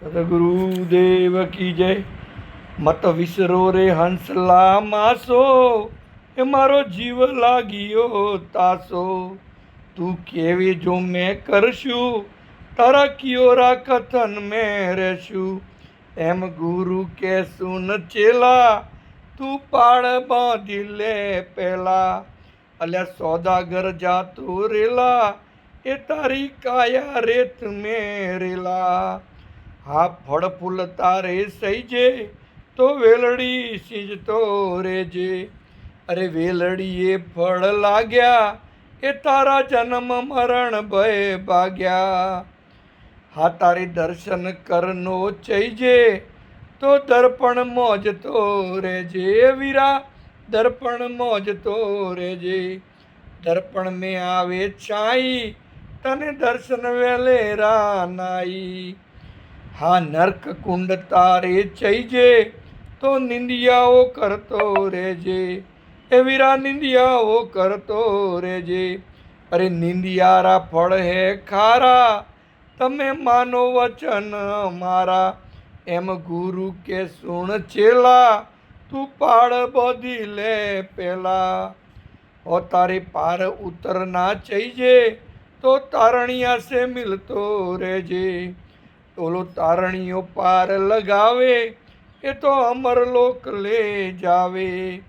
સદગુરુદેવ કી જય મત વિસરો રે હંસલા માસો એ મારો જીવ લાગ્યો તાસો તું કેવી જો મેં કરશું તારા કિયોરા કથન મેં રહેશું એમ ગુરુ કે સુન ચેલા તું પાળ બાંધી લે પેલા અલ્યા સોદાગર જાતો રેલા એ તારી કાયા રેત મેં રેલા હા ફળ ફૂલ તારે સહીજે, તો વેલડી સિંજતો રેજે. અરે વેલડીએ ફળ લાગ્યા, એ તારા જન્મ મરણ ભય ભાગ્યા. હા, તારી દર્શન કરનો ચઈજે તો દર્પણ મોજતો રેજે. વીરા, દર્પણ મોજતો રેજે. દર્પણ મેં આવે છાઈ, તને દર્શન વેલેરા નાઈ હા, નર્ક કુંડ તારે ચઈજે તો નિંદિયાઓ કરતો રહેજે. એ વીરા નિંદિયાઓ કરતો રેજે અરે, નિંદિયારા ફળ હે ખારા, તમે માનો વચન મારા. એમ ગુરુ કે સુણ ચેલા, તું પાળ બધી લે પેલા. ઓ, તારે પાર ઉતર ના ચઈજે તો તારણિયા સે મિલતો રેજે ઓલો તારણીઓ પાર લગાવે, એ તો અમરલોક લે જાવે.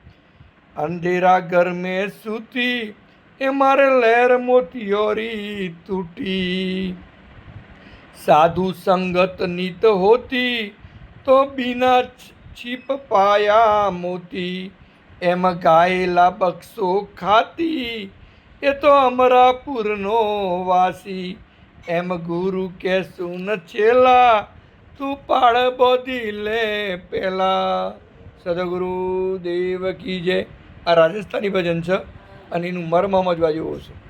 અંધેરા ઘર મેં સૂતી, એ મારે લહેર મોતિયોરી તૂટી. સાધુ સંગત નીત હોતી, તો બિના છીપ પાયા મોતી. એમ ગાયેલા બક્ષો ખાતી, એ તો અમરાપુરનો વાસી. એમ ગુરુ કે સુન છેલા, તું પાળ બોધી લે પેલા. સદગુરુ દેવ કી જય. આ રાજસ્થાની ભજન છે અને એનું મર્મ સમજવા જેવું છે.